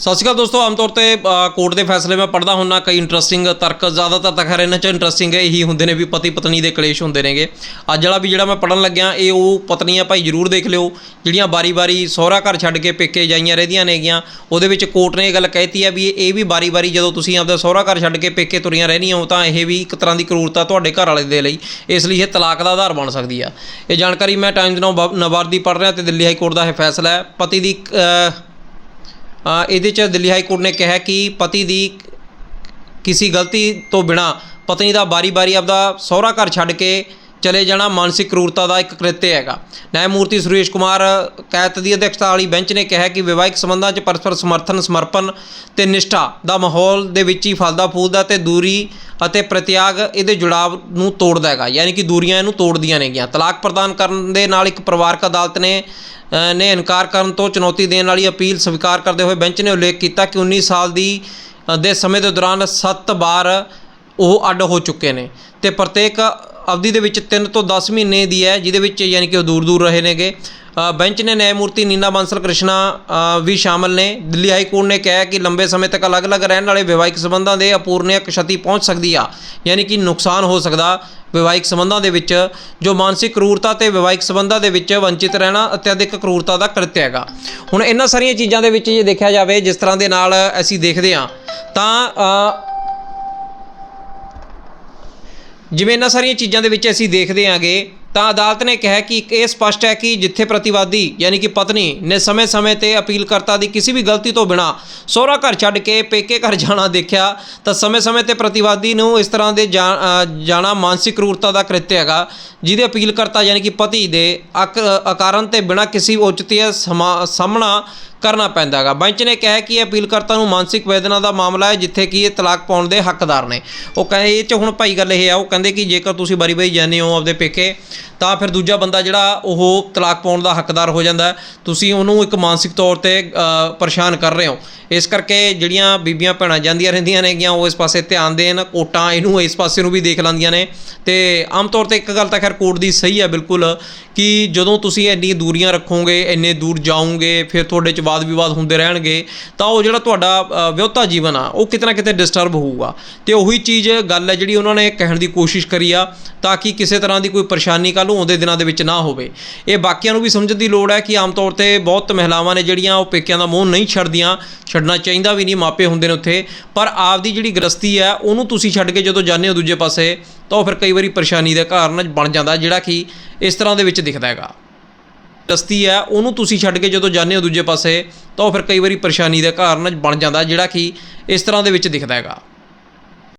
ਸਤਿ ਸ਼੍ਰੀ ਅਕਾਲ ਦੋਸਤੋ, ਆਮ ਤੌਰ ਤੇ ਕੋਰਟ ਦੇ ਫੈਸਲੇ ਮੈਂ ਪੜ੍ਹਦਾ ਹੁੰਨਾ, ਕਈ ਇੰਟਰਸਟਿੰਗ ਤਰਕ ਜ਼ਿਆਦਾਤਰ ਤਾਂ ਖੈਰ ਇਹਨਾਂ ਚ ਇੰਟਰਸਟਿੰਗ ਇਹੀ ਹੁੰਦੇ ਨੇ ਵੀ ਪਤੀ ਪਤਨੀ ਦੇ ਕਲੇਸ਼ ਹੁੰਦੇ ਨੇਗੇ। ਅੱਜ ਵਾਲਾ ਵੀ ਜਿਹੜਾ ਮੈਂ ਪੜਨ ਲੱਗਿਆ, ਇਹ ਉਹ ਪਤਨੀਆਂ ਭਾਈ ਜਰੂਰ ਦੇਖ ਲਿਓ, ਜਿਹੜੀਆਂ ਬਾਰੀ-ਬਾਰੀ ਸਹੁਰਾ ਘਰ ਛੱਡ ਕੇ ਪੇਕੇ ਜਾਈਆਂ ਰਹਿੰਦੀਆਂ ਨੇਗੀਆਂ, ਉਹਦੇ ਵਿੱਚ ਕੋਰਟ ਨੇ ਇਹ ਗੱਲ ਕਹਿਤੀ ਹੈ ਵੀ ਇਹ ਵੀ ਬਾਰੀ-ਬਾਰੀ ਜਦੋਂ ਤੁਸੀਂ ਆਪਦਾ ਸਹੁਰਾ ਘਰ ਛੱਡ ਕੇ ਪੇਕੇ ਤੁਰੀਆਂ ਰਹਿੰਦੀਆਂ ਹੋ, ਤਾਂ ਇਹ ਵੀ ਇੱਕ ਤਰ੍ਹਾਂ ਦੀ ਕਰੂਰਤਾ ਤੁਹਾਡੇ ਘਰ ਵਾਲੇ ਦੇ ਲਈ, ਇਸ ਲਈ ਇਹ ਤਲਾਕ ਦਾ ਆਧਾਰ ਬਣ ਸਕਦੀ ਆ। ਇਹ ਜਾਣਕਾਰੀ ਮੈਂ ਟਾਈਮਜ਼ ਨਵਾਰ ਦੀ ਪੜ੍ਹ ਰਿਹਾ ਤੇ ਦਿੱਲੀ ਹਾਈ ਕੋਰਟ ਦਾ ਇਹ ਫੈਸਲਾ ਹੈ। ਪਤੀ ਦੀ ਇਹਦੇ ਚ ਦਿੱਲੀ ਹਾਈ ਕੋਰਟ ਨੇ ਕਿਹਾ ਕਿ ਪਤੀ ਦੀ ਕਿਸੇ ਗਲਤੀ ਤੋਂ ਬਿਨਾ ਪਤਨੀ ਦਾ ਬਾਰੀ-ਬਾਰੀ ਆਪਦਾ ਸਹੁਰਾ ਘਰ ਛੱਡ ਕੇ ਚਲੇ ਜਾਣਾ ਮਾਨਸਿਕ ਕਰੂਰਤਾ ਦਾ ਇੱਕ ਕ੍ਰਿਤਿ ਹੈਗਾ। ਨਿਆਇਮੂਰਤੀ ਸੁਰੇਸ਼ ਕੁਮਾਰ ਕੈਤ ਦੀ ਅਧਿਕਸ਼ਤਾ ਵਾਲੀ ਬੈਂਚ ਨੇ ਕਿਹਾ ਕਿ ਵਿਵਾਹਿਕ ਸੰਬੰਧਾਂ 'ਚ ਪਰਸਪਰ ਸਮਰਥਨ, ਸਮਰਪਣ ਤੇ ਨਿਸ਼ਠਾ ਦਾ ਮਾਹੌਲ ਦੇ ਵਿੱਚ ਹੀ ਫਲਦਾ ਫੂਲਦਾ ਤੇ ਦੂਰੀ ਅਤੇ ਪ੍ਰਤਿਆਗ ਇਹਦੇ ਜੁੜਾਵ ਨੂੰ ਤੋੜਦਾ ਹੈਗਾ। ਯਾਨੀ ਕਿ ਦੂਰੀਆਂ ਇਹਨੂੰ ਤੋੜਦੀਆਂ ਨੇਗੀਆਂ। ਤਲਾਕ ਪ੍ਰਦਾਨ ਕਰਨ ਦੇ ਨਾਲ ਇੱਕ ਪਰਿਵਾਰਕ ਅਦਾਲਤ ਨੇ ਨੇ ਇਨਕਾਰ ਕਰਨ ਤੋਂ ਚੁਣੌਤੀ ਦੇਣ ਵਾਲੀ ਅਪੀਲ ਸਵੀਕਾਰ ਕਰਦੇ ਹੋਏ ਬੈਂਚ ਨੇ ਉਲੇਖ ਕੀਤਾ ਕਿ 19 ਸਾਲ ਦੀ ਦੇ ਸਮੇਂ ਦੇ ਦੌਰਾਨ 7 ਵਾਰ ਉਹ ਅੱਡ ਹੋ ਚੁੱਕੇ ਨੇ ਤੇ ਪ੍ਰਤੇਕ ਅਵਧੀ ਦੇ ਵਿੱਚ 3 ਤੋਂ 10 ਮਹੀਨੇ ਦੀ ਹੈ, ਜਿਹਦੇ ਵਿੱਚ ਯਾਨੀ ਕਿ ਉਹ ਦੂਰ ਦੂਰ ਰਹੇ ਨੇਗੇ। ਬੈਂਚ ਨੇ ਨਿਆਇਮੂਰਤੀ ਨੀਨਾ ਬਾਂਸਲ ਕ੍ਰਿਸ਼ਨਾ ਵੀ ਸ਼ਾਮਲ ਨੇ। ਦਿੱਲੀ ਹਾਈ ਕੋਰਟ ਨੇ ਕਿਹਾ ਕਿ ਲੰਬੇ ਸਮੇਂ ਤੱਕ ਅਲੱਗ-ਅਲੱਗ ਰਹਿਣ ਵਾਲੇ ਵਿਵਾਹਿਕ ਸਬੰਧਾਂ ਦੇ ਅਪੂਰਨਿਕ ਛਤੀ ਪਹੁੰਚ ਸਕਦੀ ਆ। ਯਾਨੀ ਕਿ ਨੁਕਸਾਨ ਹੋ ਸਕਦਾ ਵਿਵਾਹਿਕ ਸਬੰਧਾਂ ਦੇ ਵਿੱਚ, ਜੋ ਮਾਨਸਿਕ ਕਰੂਰਤਾ ਤੇ ਵਿਵਾਹਿਕ ਸਬੰਧਾਂ ਦੇ ਵਿੱਚ ਵੰਚਿਤ ਰਹਿਣਾ ਅਤਿਆਧਿਕ ਕਰੂਰਤਾ ਦਾ ਕ੍ਰਿਤਿਆ ਹੈਗਾ। ਹੁਣ ਇਹਨਾਂ ਸਾਰੀਆਂ ਚੀਜ਼ਾਂ ਦੇ ਵਿੱਚ ਜੇ ਦੇਖਿਆ ਜਾਵੇ, ਜਿਸ ਤਰ੍ਹਾਂ ਦੇ ਨਾਲ ਅਸੀਂ ਦੇਖਦੇ ਆ ਤਾਂ ਜਿਵੇਂ ਇਹਨਾਂ ਸਾਰੀਆਂ ਚੀਜ਼ਾਂ ਦੇ ਵਿੱਚ ਅਸੀਂ ਦੇਖਦੇ ਆਂਗੇ ਤਾਂ ਅਦਾਲਤ ਨੇ ਕਿਹਾ ਕਿ ਇੱਕ ਇਹ ਸਪਸ਼ਟ ਹੈ ਕਿ ਜਿੱਥੇ ਪ੍ਰਤੀਵਾਦੀ ਯਾਨੀ ਕਿ ਪਤਨੀ ਨੇ ਸਮੇਂ-ਸਮੇਂ ਤੇ ਅਪੀਲਕਰਤਾ ਦੀ ਕਿਸੇ ਵੀ ਗਲਤੀ ਤੋਂ ਬਿਨਾ ਸਹੁਰਾ ਘਰ ਛੱਡ ਕੇ ਪੇਕੇ ਘਰ ਜਾਣਾ ਦੇਖਿਆ, ਤਾਂ ਸਮੇਂ-ਸਮੇਂ ਤੇ ਪ੍ਰਤੀਵਾਦੀ ਨੂੰ ਇਸ ਤਰ੍ਹਾਂ ਦੇ ਜਾ- ਜਾਣਾ ਮਾਨਸਿਕ ਕਰੂਰਤਾ ਦਾ ਕ੍ਰਿਤ ਹੈਗਾ, ਜਿਹਦੇ ਅਪੀਲਕਰਤਾ ਯਾਨੀ ਕਿ ਪਤੀ ਦੇ ਅਕ- ਅਕਾਰਨ ਤੇ ਬਿਨਾ ਕਿਸੇ ਉਚਿਤ ਸਾਹਮਣਾ ਕਰਨਾ ਪੈਂਦਾ ਹੈਗਾ। ਬੈਂਚ ਨੇ ਕਿਹਾ ਕਿ ਇਹ ਅਪੀਲਕਰਤਾ ਨੂੰ ਮਾਨਸਿਕ ਵੇਦਨਾ ਦਾ ਮਾਮਲਾ ਹੈ, ਜਿੱਥੇ ਕਿ ਇਹ ਤਲਾਕ ਪਾਉਣ ਦੇ ਹੱਕਦਾਰ ਨੇ। ਉਹ ਕਹਿੰਦੇ ਇਹ ਚ ਹੁਣ ਭਾਈ ਗੱਲ ਇਹ ਆ, ਉਹ ਕਹਿੰਦੇ ਕਿ ਜੇਕਰ ਤੁਸੀਂ ਬਾਰੀ-ਬਾਰੀ ਜਾਂਦੇ ਹੋ ਆਪਦੇ ਪੇਕੇ ਤਾਂ ਫਿਰ ਦੂਜਾ ਬੰਦਾ ਜਿਹੜਾ ਉਹ ਤਲਾਕ ਪਾਉਣ ਦਾ ਹੱਕਦਾਰ ਹੋ ਜਾਂਦਾ ਤੁਸੀਂ ਉਹਨੂੰ ਇੱਕ ਮਾਨਸਿਕ ਤੌਰ ਤੇ ਪਰੇਸ਼ਾਨ ਕਰ ਰਹੇ ਹੋ। ਇਸ ਕਰਕੇ ਜਿਹੜੀਆਂ ਬੀਬੀਆਂ ਭੈਣਾਂ ਜਾਂਦੀਆਂ ਰਹਿੰਦੀਆਂ ਨੇਗੀਆਂ ਉਹ ਇਸ ਪਾਸੇ ਧਿਆਨ ਦੇਣ ਕੋਟਾਂ ਇਹਨੂੰ ਇਸ ਪਾਸੇ ਨੂੰ ਵੀ ਦੇਖ ਲੈਂਦੀਆਂ ਨੇ। ਤੇ ਆਮ ਤੌਰ ਤੇ ਇੱਕ ਗੱਲ ਤਾਂ ਖੈਰ ਕੋਰਟ ਦੀ ਸਹੀ ਹੈ ਬਿਲਕੁਲ ਕਿ ਜਦੋਂ ਤੁਸੀਂ ਇੰਨੀ ਦੂਰੀਆਂ ਰੱਖੋਗੇ ਇੰਨੇ ਦੂਰ ਜਾਓਗੇ ਫਿਰ ਤੁਹਾਡੇ ਚ ਵਾਦ ਵਿਵਾਦ ਹੁੰਦੇ ਰਹਿਣਗੇ ਤਾਂ ਉਹ ਜਿਹੜਾ ਤੁਹਾਡਾ ਅ, ਜੀਵਨ ਆ ਉਹ ਕਿਤੇ ਨਾ ਕਿਤੇ ਡਿਸਟਰਬ ਹੋਊਗਾ। ਤੇ ਉਹੀ ਚੀਜ਼ ਗੱਲ ਹੈ ਜਿਹੜੀ ਉਹਨਾਂ ਨੇ ਕਹਿਣ ਦੀ ਕੋਸ਼ਿਸ਼ ਕਰੀ ਆ ਤਾਂ ਕਿ ਕਿਸੇ ਤਰ੍ਹਾਂ ਦੀ ਕੋਈ ਪਰੇਸ਼ਾਨੀ ਕੱਲ੍ਹ ਨੂੰ ਆਉਂਦੇ ਦਿਨਾਂ ਦੇ ਵਿੱਚ ਨਾ ਹੋਵੇ। ਇਹ ਬਾਕੀਆਂ ਨੂੰ ਵੀ ਸਮਝਣ ਦੀ ਲੋੜ ਹੈ ਕਿ ਆਮ ਤੌਰ ਤੇ ਬਹੁਤ ਮਹਿਲਾਵਾਂ ਨੇ ਜਿਹੜੀਆਂ ਉਹ ਪੇਕਿਆਂ ਦਾ ਮੋਹ ਨਹੀਂ ਛੱਡਦੀਆਂ, ਛੱਡਣਾ ਚਾਹੀਦਾ ਵੀ ਨਹੀਂ, ਮਾਪੇ ਹੁੰਦੇ ਨੇ ਉੱਥੇ। ਪਰ ਆਪ ਦੀ ਜਿਹੜੀ ਗ੍ਰਸਤੀ ਹੈ, ਉਹਨੂੰ ਤੁਸੀਂ ਛੱਡ ਕੇ ਜਦੋਂ ਜਾਂਦੇ ਹੋ ਦੂਜੇ ਪਾਸੇ, ਤਾਂ ਉਹ ਫਿਰ ਕਈ ਵਾਰੀ ਪਰੇਸ਼ਾਨੀ ਦਾ ਕਾਰਨ ਬਣ ਜਾਂਦਾ, ਜਿਹੜਾ ਕਿ ਇਸ ਤਰ੍ਹਾਂ ਦੇ ਵਿੱਚ ਦਿਖਦਾ ਹੈਗਾ। ਗ੍ਰਸਤੀ ਹੈ, ਉਹਨੂੰ ਤੁਸੀਂ ਛੱਡ ਕੇ ਜਦੋਂ ਜਾਂਦੇ ਹੋ ਦੂਜੇ ਪਾਸੇ, ਤਾਂ ਉਹ ਫਿਰ ਕਈ ਵਾਰੀ ਪਰੇਸ਼ਾਨੀ ਦਾ ਕਾਰਨ ਬਣ ਜਾਂਦਾ, ਜਿਹੜਾ ਕਿ ਇਸ ਤਰ੍ਹਾਂ ਦੇ ਵਿੱਚ ਦਿਖਦਾ ਹੈਗਾ।